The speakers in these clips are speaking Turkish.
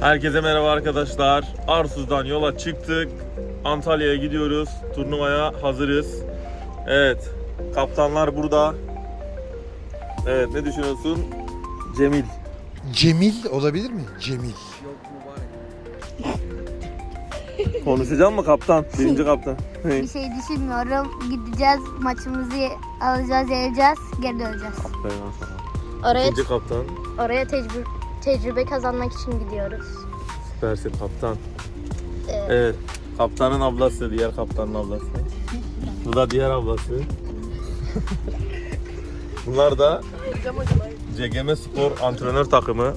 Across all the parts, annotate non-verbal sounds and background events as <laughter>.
Herkese merhaba arkadaşlar. Arsuz'dan yola çıktık. Antalya'ya gidiyoruz. Turnuvaya hazırız. Evet. Kaptanlar burada. Evet ne düşünüyorsun? Cemil. Cemil olabilir mi? Cemil. <laughs> Konuşacak mı kaptan? Birinci kaptan. Bir şey düşünmüyorum. Gideceğiz, maçımızı alacağız, yeneceğiz, geri döneceğiz. Aferin sana. Oraya İkinci kaptan. oraya tecrübe tecrübe kazanmak için gidiyoruz. Süpersin kaptan. Evet. Evet. Kaptanın ablası, diğer kaptanın ablası. Bu da diğer ablası. <laughs> Bunlar da CGM Spor antrenör takımı.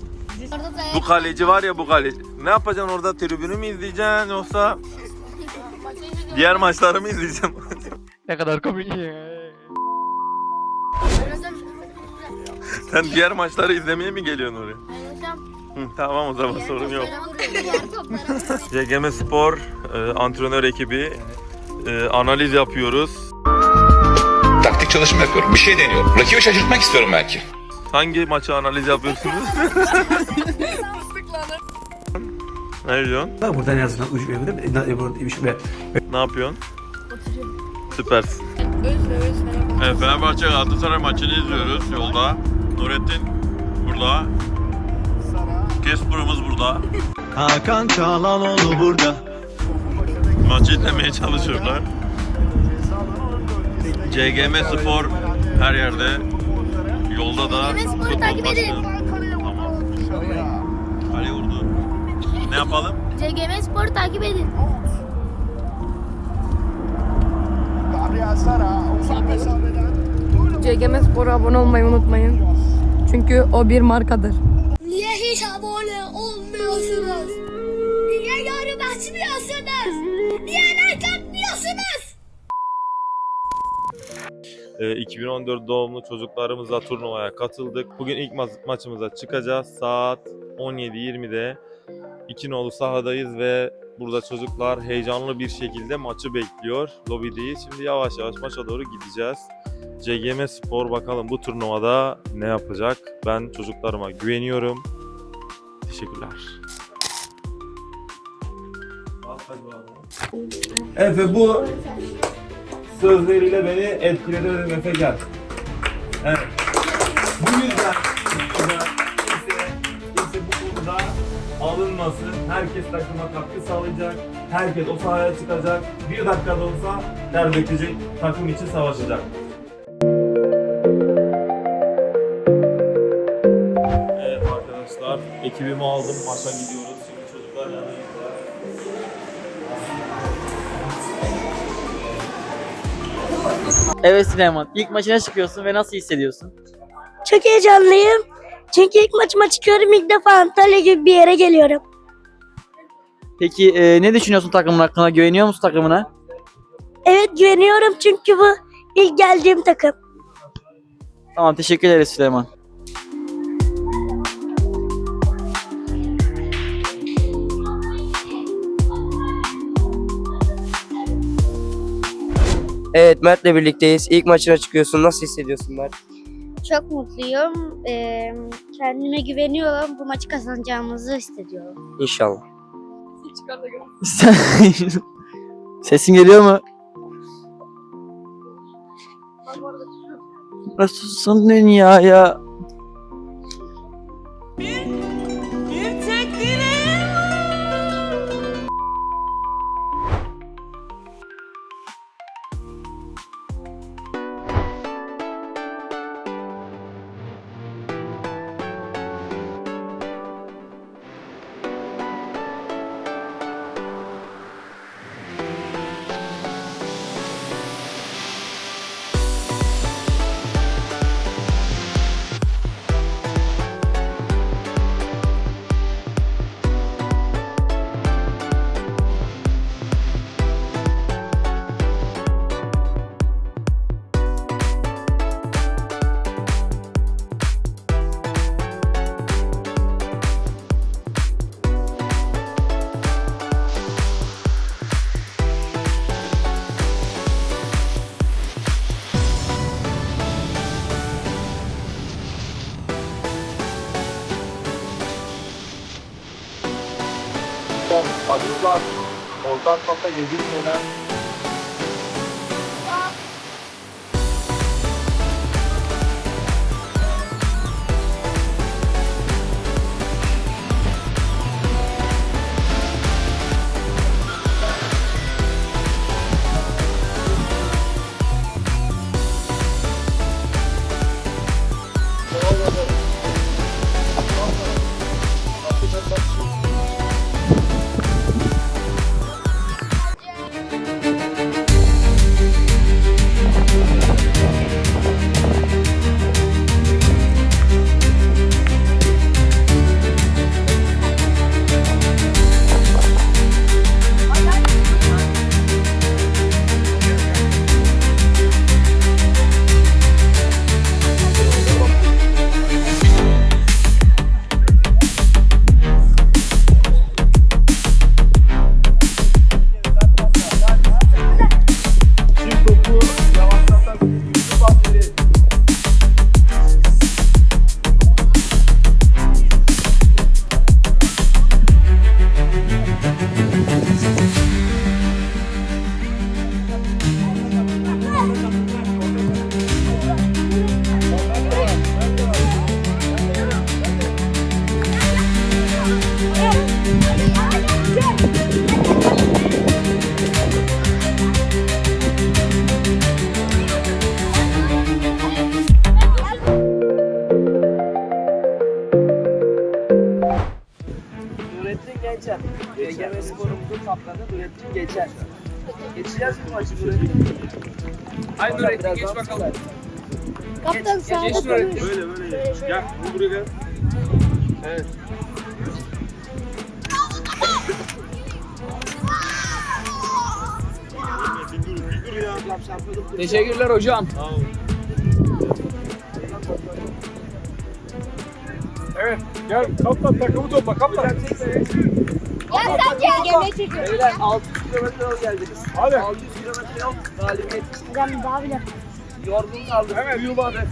Bu kaleci var ya bu kaleci. Ne yapacaksın orada tribünü mü izleyeceksin yoksa diğer maçları mı izleyeceksin? <laughs> Ne kadar komik ya. Sen diğer maçları izlemeye mi geliyorsun oraya? Hı, tamam o zaman sorun yok. CGM Spor e, antrenör ekibi e, analiz yapıyoruz. Taktik çalışma yapıyorum. Bir şey deniyorum. Rakibi şaşırtmak istiyorum belki. Hangi maçı analiz yapıyorsunuz? ne diyorsun? Bak burada en azından uç ve burada burada bir şey Ne yapıyorsun? Oturuyorum. Süpersin. Evet Fenerbahçe Galatasaray maçını izliyoruz yolda. Nurettin burada. Kesbur'umuz burada. Hakan Çalhanoğlu burada. Maçı izlemeye çalışıyorlar. CGM Spor her yerde. Yolda da CGM Spor'u futbol takip edin. Tamam. Kale vurdu. Ne yapalım? CGM Spor'u takip edin. CGM Spor'a abone olmayı unutmayın. Çünkü o bir markadır. Niye hiç olmuyorsunuz? Niye yorum açmıyorsunuz? Niye like atmıyorsunuz? Ee, 2014 doğumlu çocuklarımızla turnuvaya katıldık. Bugün ilk ma- maçımıza çıkacağız. Saat 17.20'de iki nolu sahadayız ve burada çocuklar heyecanlı bir şekilde maçı bekliyor. Lobideyiz. Şimdi yavaş yavaş maça doğru gideceğiz. CGM Spor bakalım bu turnuvada ne yapacak? Ben çocuklarıma güveniyorum. Teşekkürler. Efe bu sözleriyle beni etkiledi dedim Efe gel. Evet. Bu yüzden kimse, bu konuda alınmasın. Herkes takıma katkı sağlayacak. Herkes o sahaya çıkacak. Bir dakikada olsa ter dökecek. Takım için savaşacak. Evet arkadaşlar ekibimi aldım. Maça gidiyoruz. Şimdi çocuklar yanına Evet Süleyman, ilk maçına çıkıyorsun ve nasıl hissediyorsun? Çok heyecanlıyım. Çünkü ilk maçıma çıkıyorum. İlk defa Antalya gibi bir yere geliyorum. Peki e, ne düşünüyorsun takımın hakkında? Güveniyor musun takımına? Evet güveniyorum çünkü bu ilk geldiğim takım. Tamam teşekkür ederiz Süleyman. Evet Mert'le birlikteyiz. İlk maçına çıkıyorsun. Nasıl hissediyorsun Mert? Çok mutluyum. Ee, kendime güveniyorum. Bu maçı kazanacağımızı hissediyorum. İnşallah. <laughs> Sesin geliyor mu? Nasılsın dünyaya? son acılar ortak kafa yedirmeden Nurettin Geçeceğiz mi maçı Nurettin? Haydi Nurettin geç bakalım. Kaptan sağda konuş. böyle böyle gel buraya gel. Evet. Bir dur, bir dur ya. Teşekkürler hocam. Ol. Evet gel kaptan takımı topla kaptan. Ya sen gel yemeğe çekiyorsun. Beyler 600 kilometre yol geldiniz. Hadi. 600 kilometre yol galibiyet. Hocam daha bile. Yorgun kaldık. Evet. Uyumadık.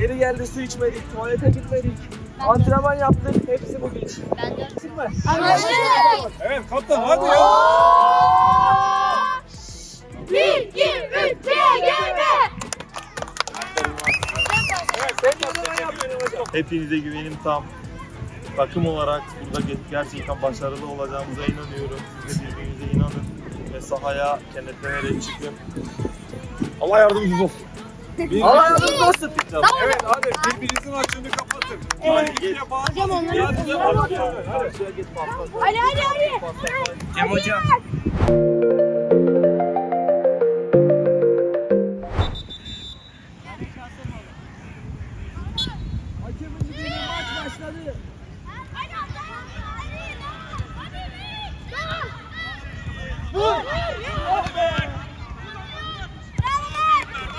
Yeri geldi su içmedik. Tuvalete gitmedik. Antrenman yaptık. Hepsi bugün için. Ben de. Anlaşıldı. Evet kaptan hadi ya. Bir, iki, üç, GGB. Evet sen de zaman yap. Hepinize güvenim tam. Takım olarak burada ge- gerçekten başarılı olacağımıza inanıyorum. Siz de birbirinize inanın. Ve sahaya kenetlenerek çıkın. Allah yardımcınız olsun. Allah yardımcınız olsun. Evet hadi birbirinizin açığını kapatın. Hadi git. Hocam onları Hadi hadi. Hadi. Hadi hadi hadi. Cem hocam. maç başladı.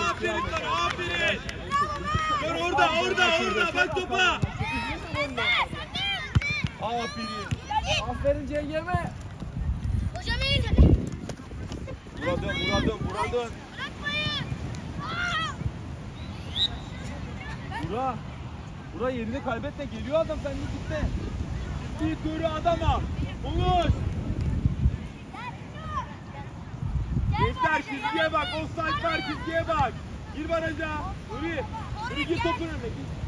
Aferin sana aferin. Dur orada bak topa. Aferin. Aferin Cengeme. Hocam iyi. Muradın, muradın, muradın. Bura. Bura yerini kaybetme geliyor adam sen de gitme. Git doğru adama. Konuş. Gençler çizgiye bak. Offside var çizgiye bak. Gir baraja. Nuri. Nuri gir topun önüne. Gir.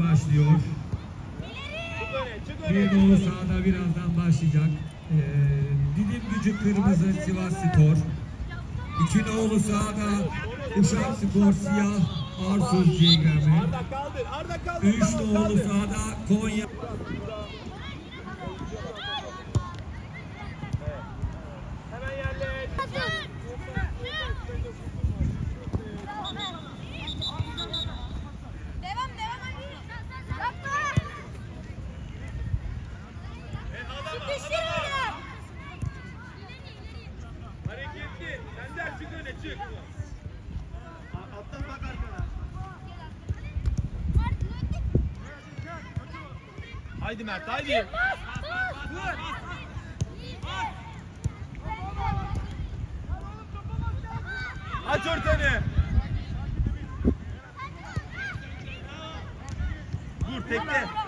Başlıyor. Bir dolu sahada birazdan başlayacak. Ee, Didim gücü kırmızı Sivas Spor. İki nolu sahada Uşak Spor siyah Arsuz kaldır. Üç nolu sahada Konya Haydi Mert haydi. Aç ortanı. Vur tekle.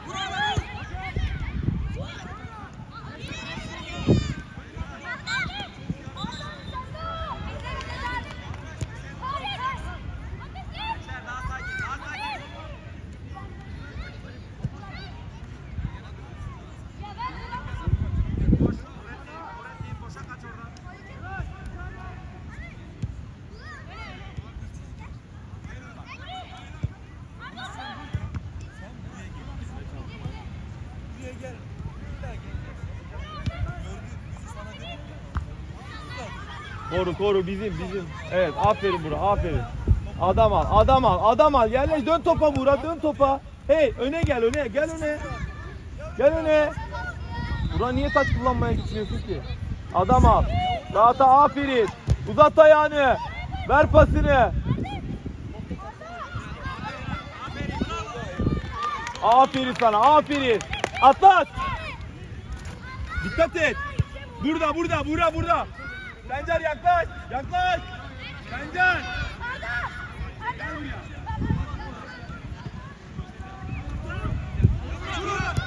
Tekte. Koru koru bizim bizim. Evet aferin bura aferin. Adam al adam al adam al yerleş dön topa Burak dön topa. Hey öne gel öne gel öne. Gel öne. Burak niye taç kullanmaya gitmiyorsun ki? Adam al. Rahata aferin. Uzat ayağını. Ver pasını. Aferin sana aferin. Atlat. Dikkat et. Burada burada burada burada. Sencer yaklaş yaklaş. Sencer. Çık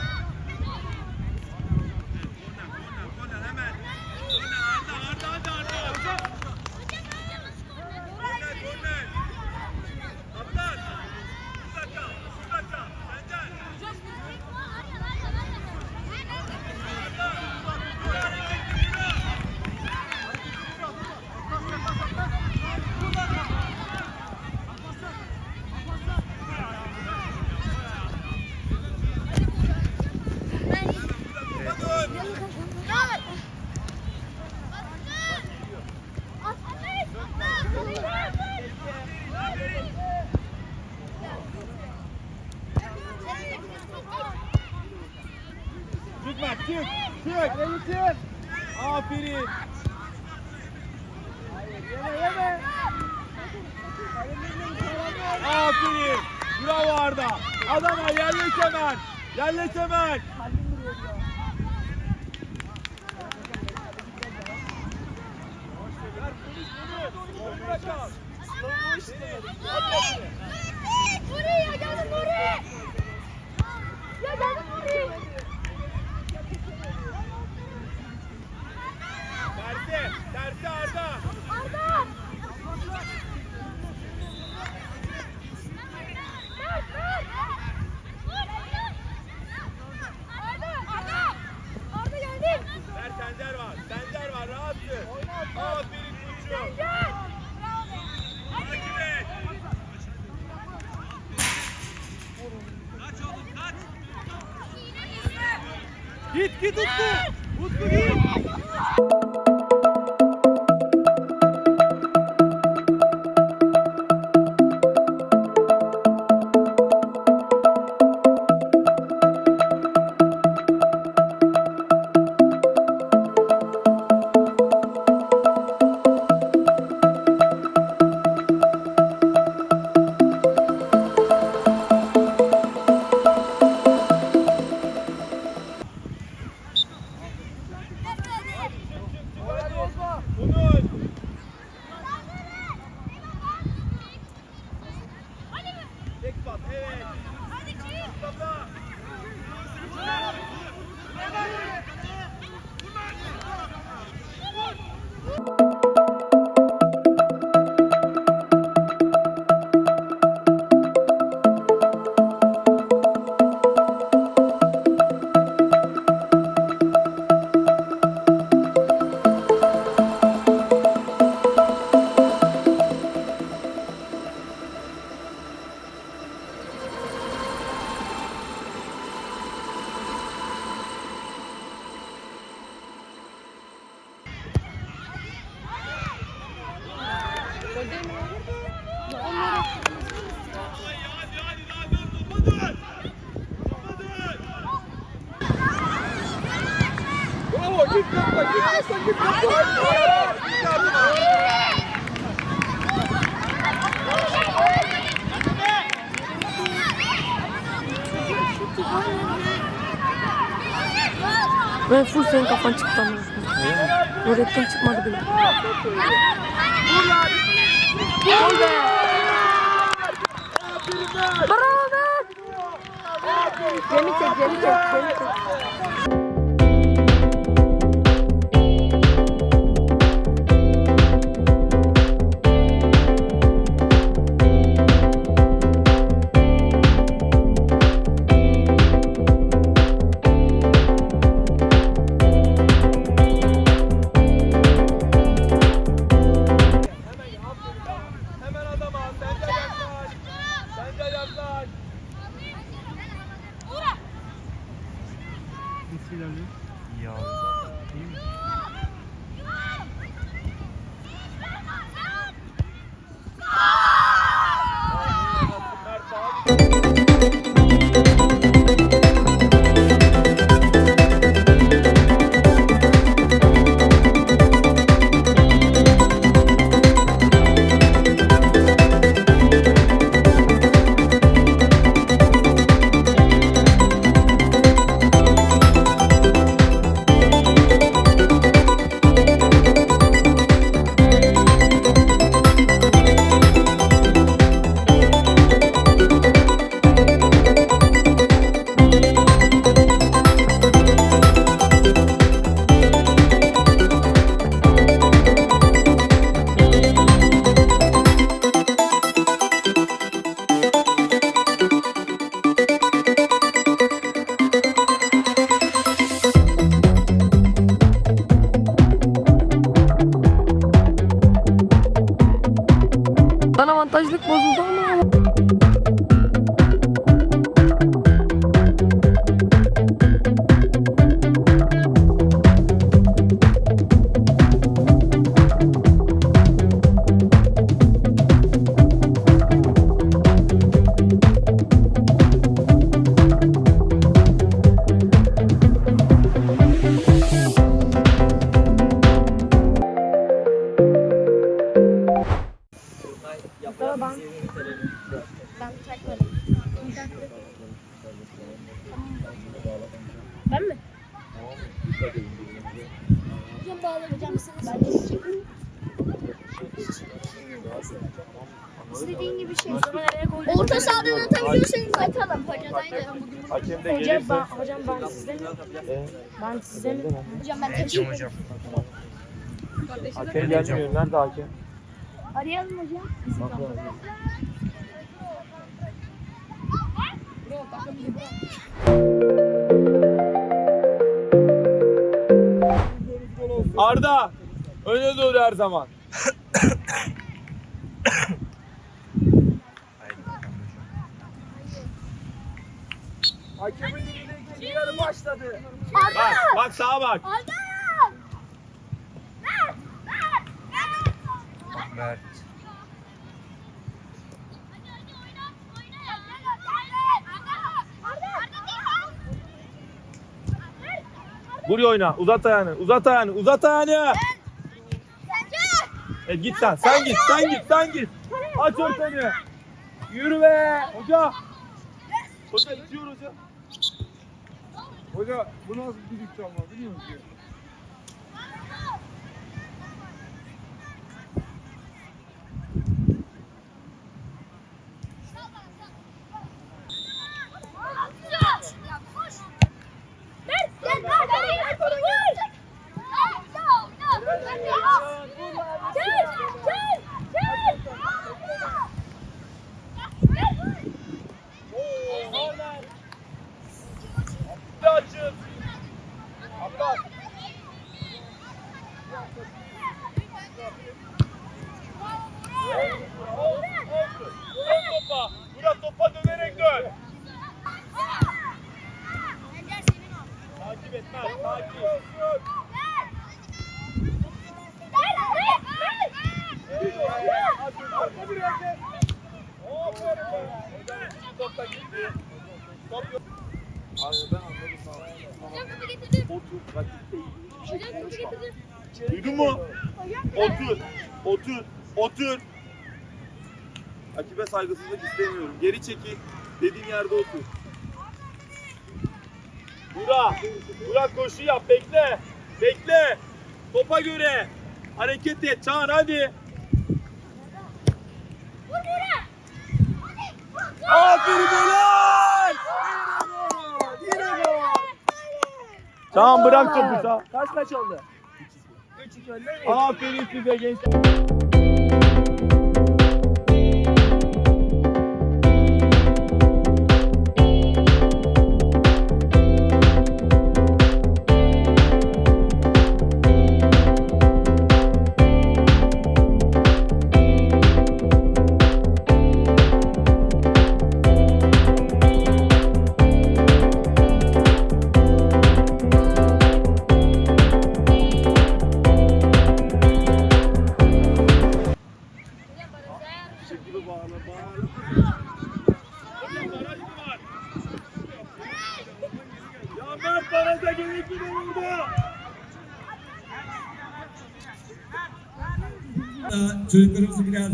Aferin. Bravo Arda. Adama yerleş hemen. Yerleş hemen. Buraya gelin buraya. Ya gelin buraya. Tersi. Tersi Arda. Arda. Arda, Arda. Arda geldi. Ver Sencer var. Sencer var. Rahatsın. Aferin koçum. Takip et. Git git Utku. Utku git. Ben full senin kafan çıktı ama. Nurettin çıkmadı bile. Bravo be! Geri çek, geri çek. Bana sizden ben sizden Hocam ben taşıyayım. Hakem gelmiyor. Nerede hakem? Arayalım hocam. Arda. Öne doğru her zaman. Önündeki başladı. Bak, bak sağa bak. Buraya oyna. Uzat ayağını. Uzat ayağını. Uzat ayağını. E git sen. Sen git. Sen git. Sen git. Aç ortanı. Yürü be. Hoca. Hoca itiyor hoca. Hoca bu nasıl bir dükkan var biliyor musun? Bir de açın. Abbas. Dön topa. Murat topa dönerek dön. Takip etmez. Takip. Arka bir yerde. Aferin be. Hocam top da gitti. Top yok. Abi ben Otur. Rakip değil. Duydun mu? Otur. Otur. Otur. Rakibe saygısızlık istemiyorum. Geri çekil. Dediğin yerde otur. Burak. Burak koşu yap. Bekle. Bekle. Topa göre. Hareket et. Çağır hadi. Aferin helal. Yine gol. Tamam bırak topu sağ. Kaç kaç oldu? 3-2 önde mi? Aferin size gençler.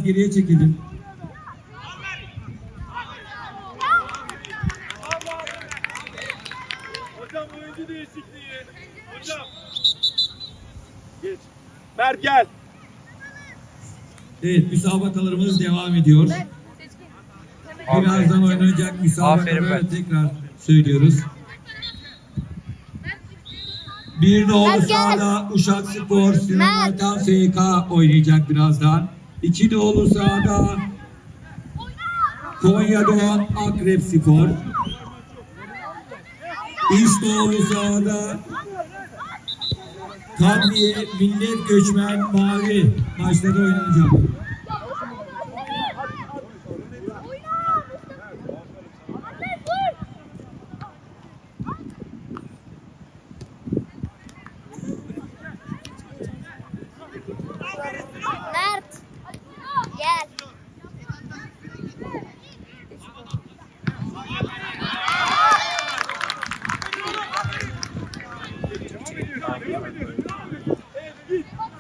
Geriye çekelim. Hocam oyuncu değişikliği. Hocam. Geç. Mert gel. Evet müsabakalarımız devam ediyor. Birazdan oynanacak müsabakaları tekrar söylüyoruz. Bir nolu sahada Uşak Spor Sinan Ertan FK oynayacak birazdan. İki nolu sahada Konya Doğan Akrep Spor. Üç nolu sahada Kadriye Millet Göçmen Mavi maçları oynanacak. Mert. Gel.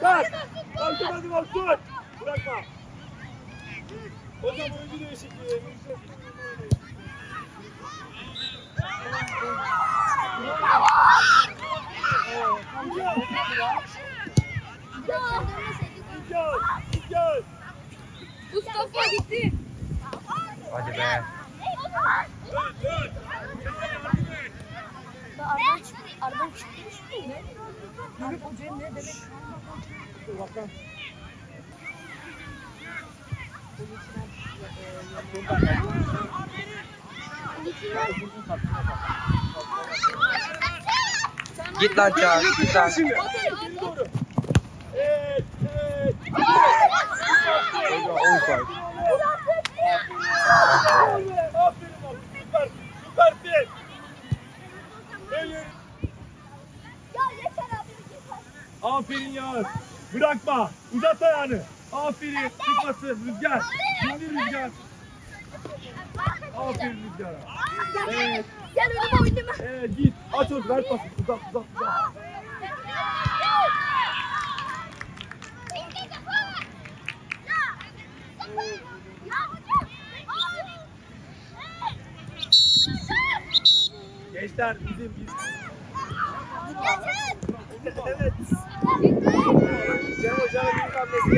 Kalk. Kalk hadi bak dur. Bırakma. Hocam oyuncu değişikliği. Gel. Gel. Mustafa gitti. Hadi be. Aradan çıktı. Aradan çıktı. Lan. Şimdi. Doğru. Evet. Evet. Aferin Yağız. Bırakma. Uzat ayağını. Aferin. Çıkmasın. Rüzgar. İndir Rüzgar. Aferin Rüzgar'a. Evet. Gel önüme oynama. Evet git. Aç onu. Ver pası. Uzat uzat uzat. Gençler bizim biz. evet. Cem Hoca'nın büyük hamlesi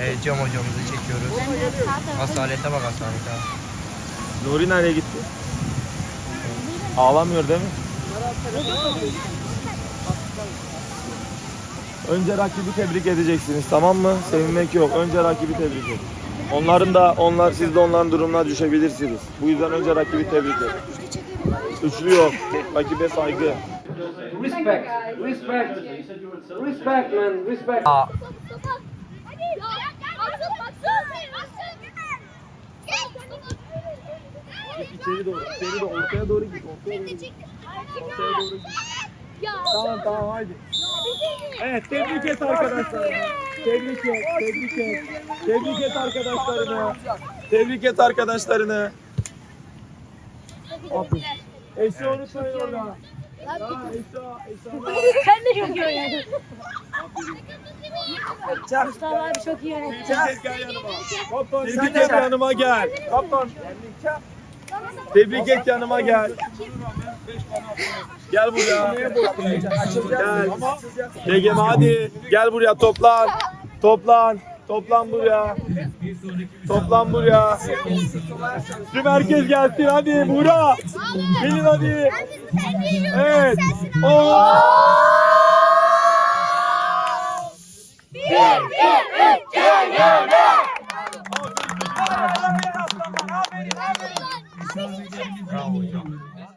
Evet Cem hocamızı çekiyoruz. Asalete bak asalete. Nuri nereye gitti? Ağlamıyor değil mi? Önce rakibi tebrik edeceksiniz tamam mı? Sevinmek yok. Önce rakibi tebrik edin. Onların da onlar siz de onların durumuna düşebilirsiniz. Bu yüzden önce rakibi tebrik edin. Üçlü yok. Rakibe saygı. Respect. Respect. Respect man. Respect. Aa, içeri doğru. İçeri doğru. Ortaya doğru git. Ortaya doğru git. Ortaya doğru git. Tamam tamam haydi. Evet tebrik et arkadaşlarını. Tebrik et. Tebrik et. Tebrik et arkadaşlarını. Tebrik et arkadaşlarını. Aferin. Eşya unutmayın orada. Eşya, eşya. Sen de çok iyi oynadın. Mustafa abi çok iyi. Tebrik et gel yanıma. Kaptan tebrik et yanıma gel. Kaptan. Tebrik et yanıma gel. Gel buraya. Gel. Egem hadi. Gel buraya toplan. Toplan. Toplan buraya. Toplan buraya. Tüm herkes gelsin hadi Buğra. Gelin hadi. Evet. Oo. Müsaade